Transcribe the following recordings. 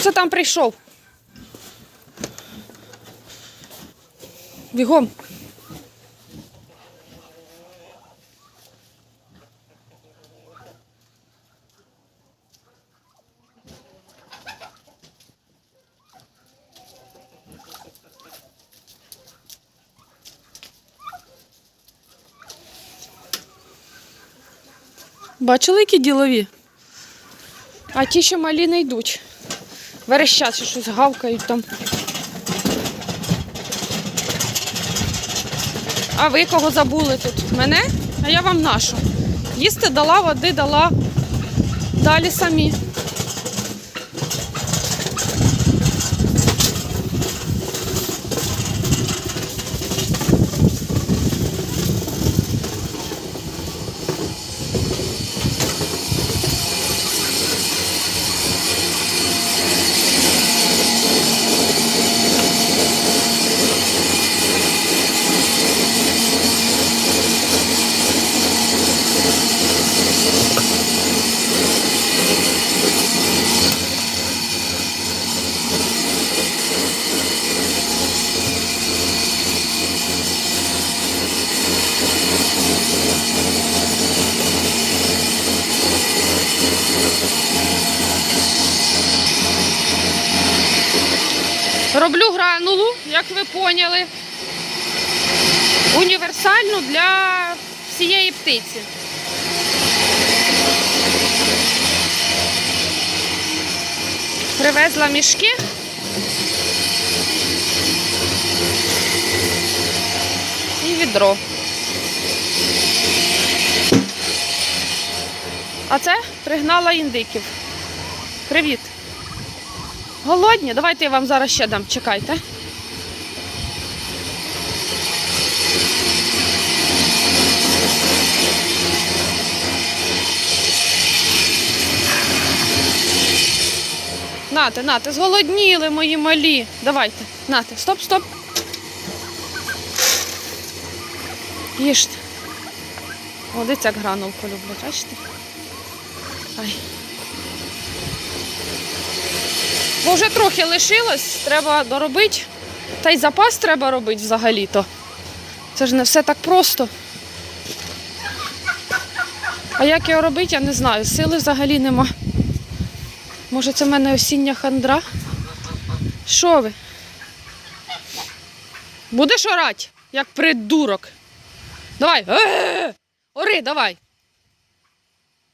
Хто там прийшов? Бігом. Бачили, які ділові? А ті, що малі не йдуть. Верещать, що щось гавкають там. А ви кого забули тут? Мене? А я вам нашу. Їсти дала, води дала. Далі самі. Роблю гранулу, як ви поняли. Універсальну для всієї птиці. Привезла мішки. І відро. А це пригнала індиків. Привіт. Голодні? Давайте я вам зараз ще дам. Чекайте. Нате, нате, зголодніли мої малі. Давайте, нате, стоп, стоп. Їжте. Дивіться, як гранулку люблять, бачите? Ай. Бо вже трохи лишилось, треба доробити. Та й запас треба робити взагалі-то. Це ж не все так просто. А як його робити, я не знаю. Сили взагалі нема. Може, це в мене осіння хандра? Що ви? Будеш орати, як придурок. Давай. Ори, давай.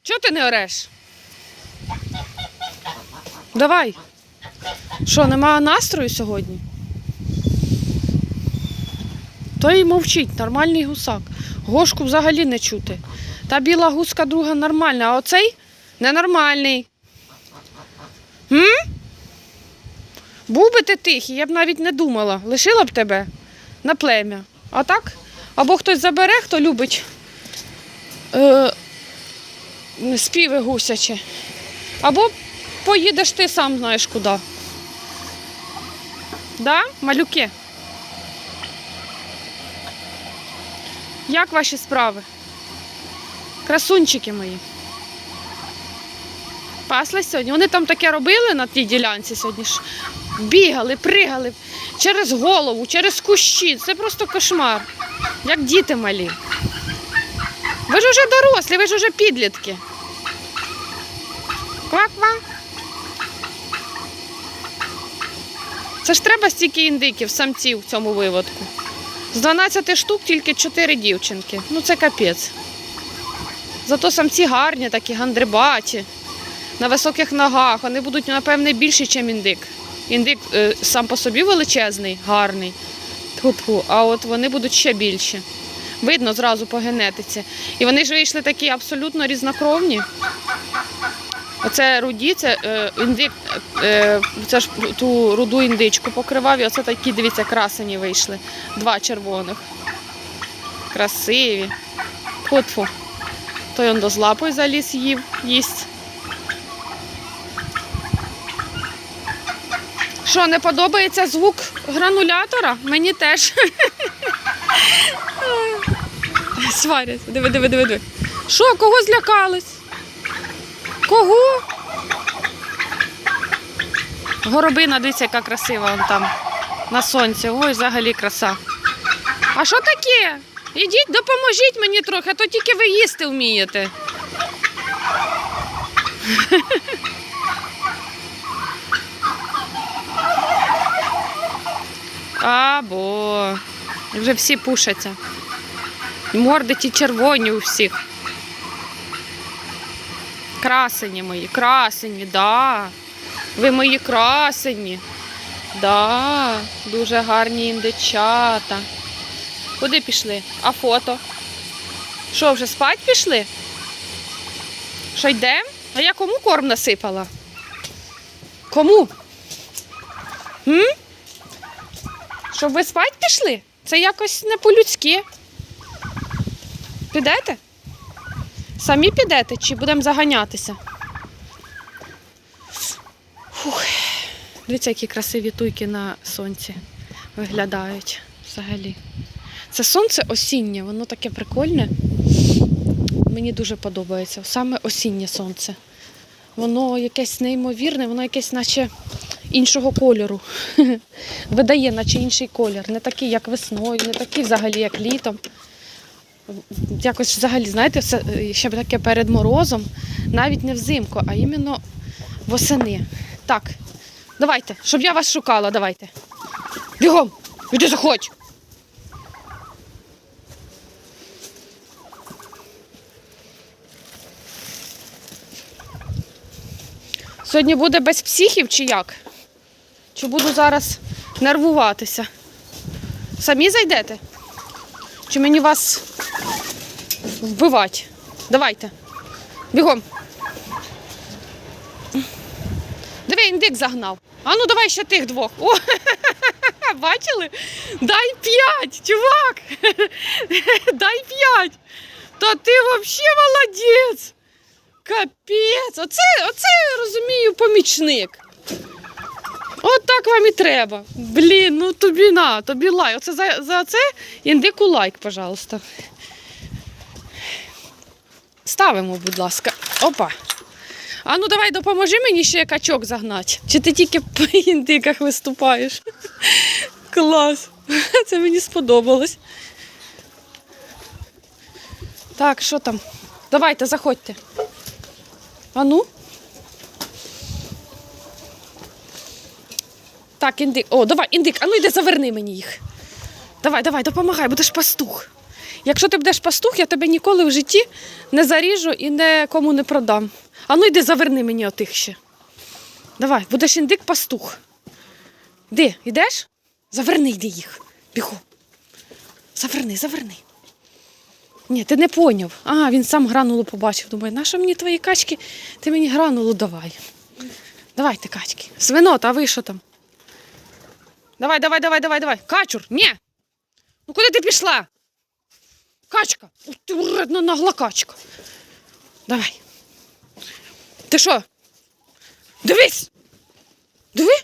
Чого ти не ореш? Давай. Що, немає настрою сьогодні? Той і мовчить, нормальний гусак. Гошку взагалі не чути. Та біла гуска друга нормальна, а оцей ненормальний. М? Був би ти тихий, я б навіть не думала. Лишила б тебе на плем'я. А так? Або хтось забере, хто любить е, співи гусячі. Або поїдеш ти сам знаєш куди. Да, малюки? Як ваші справи? Красунчики мої. Паслись сьогодні. Вони там таке робили на тій ділянці сьогодні. ж. Бігали, пригали через голову, через кущі. Це просто кошмар. Як діти малі. Ви ж уже дорослі, ви ж уже підлітки. Квак-квак. Це ж треба стільки індиків, самців в цьому виводку. З 12 штук тільки 4 дівчинки. Ну це капець. Зато самці гарні, такі гандрибаті, на високих ногах. Вони будуть, напевне, більші, ніж індик. Індик е, сам по собі величезний, гарний. Тьфу-тьфу, а от вони будуть ще більші. Видно зразу по генетиці. І вони ж вийшли такі абсолютно різнокровні. Оце руді, це е, індик, е, це ж ту руду індичку покривав, і оце такі, дивіться, красені вийшли. Два червоних. Красиві. Тьфу-тьфу. Той он до з лапою заліз їв, їсть. Що, не подобається звук гранулятора? Мені теж. Сварять. Диви, диви, диви, диви. Що, кого злякались? Кого? Горобина, дивіться, яка красива вон там на сонці. Ой, взагалі краса. А що таке? Ідіть, допоможіть мені трохи, а то тільки ви їсти вмієте. Або вже всі пушаться. Морди ті червоні у всіх. Красені мої, красені, да. Ви мої красені. Да, дуже гарні індичата. Куди пішли? А фото? Що, вже спать пішли? Що йдемо? А я кому корм насипала? Кому? М? Щоб ви спать пішли? Це якось не по-людськи. Підете? Самі підете чи будемо заганятися? Фух. Дивіться, які красиві туйки на сонці виглядають взагалі. Це сонце осіннє, воно таке прикольне. Мені дуже подобається. Саме осіннє сонце. Воно якесь неймовірне, воно якесь наче іншого кольору. Видає, наче інший колір. Не такий, як весною, не такий взагалі, як літом. Якось взагалі, знаєте, е, ще таке перед морозом, навіть не взимку, а іменно восени. Так, давайте, щоб я вас шукала, давайте. Бігом! Іди заходь! Сьогодні буде без психів чи як? Чи буду зараз нервуватися? Самі зайдете? Чи мені вас вбивати? Давайте. Бігом. Диви, індик загнав. А ну давай ще тих двох. О, бачили? Дай п'ять, чувак. Дай п'ять. Та ти взагалі молодець. Капець. Оце, оце я розумію, помічник. От так вам і треба. Блін, ну тобі на, тобі лайк. Оце за, за це індику лайк, пожалуйста. Ставимо, будь ласка. Опа. А ну давай допоможи мені ще качок загнати. Чи ти тільки по індиках виступаєш? Клас. Це мені сподобалось. Так, що там? Давайте, заходьте. А ну. Так, індик. О, давай, індик, а ну йди заверни мені їх. Давай, давай, допомагай, будеш пастух. Якщо ти будеш пастух, я тебе ніколи в житті не заріжу і нікому не продам. А ну йди заверни мені отих ще. Давай, будеш індик пастух. Де, йдеш? Заверни йди їх. Бігом. Заверни, заверни. Ні, ти не поняв. А, він сам гранулу побачив. Думає, нащо мені твої качки? Ти мені гранулу давай. Давайте, качки. Свинот, а ви що там? Давай, давай, давай, давай, давай. Качур, ні. Ну куди ти пішла? Качка. Ух ти вредна нагла качка. Давай. Ти що? Дивись. Диви.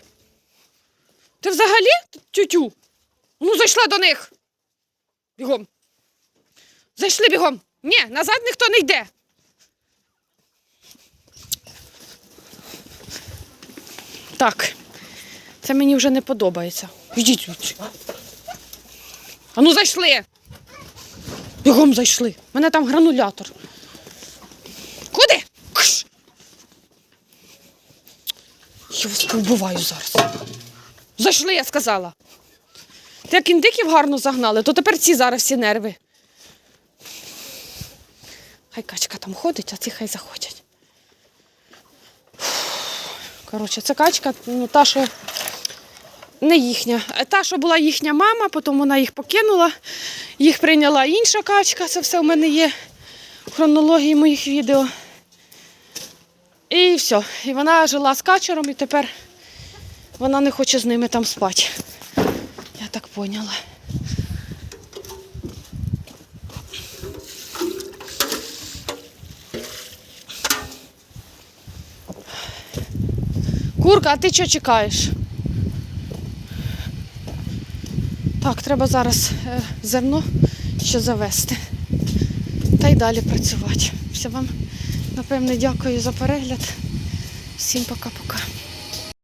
Ти взагалі тютю? Ну, зайшла до них. Бігом. Зайшли бігом. Ні, назад ніхто не йде. Так. Це мені вже не подобається. Йдіть. А ну зайшли. Бігом зайшли. У мене там гранулятор. Куди? Кш! Я вас повбиваю зараз. Зайшли, я сказала. Ти як індиків гарно загнали, то тепер ці зараз всі нерви. Хай качка там ходить, а ці хай заходять. Коротше, це качка, ну, та, що не їхня. Та, що була їхня мама, потім вона їх покинула. Їх прийняла інша качка, це все в мене є в хронології моїх відео. І все. І вона жила з качером, і тепер вона не хоче з ними там спати. Я так поняла. Курка, а ти що чекаєш? Так, треба зараз е, зерно ще завести. Та й далі працювати. Все вам, напевне, дякую за перегляд. Всім пока-пока.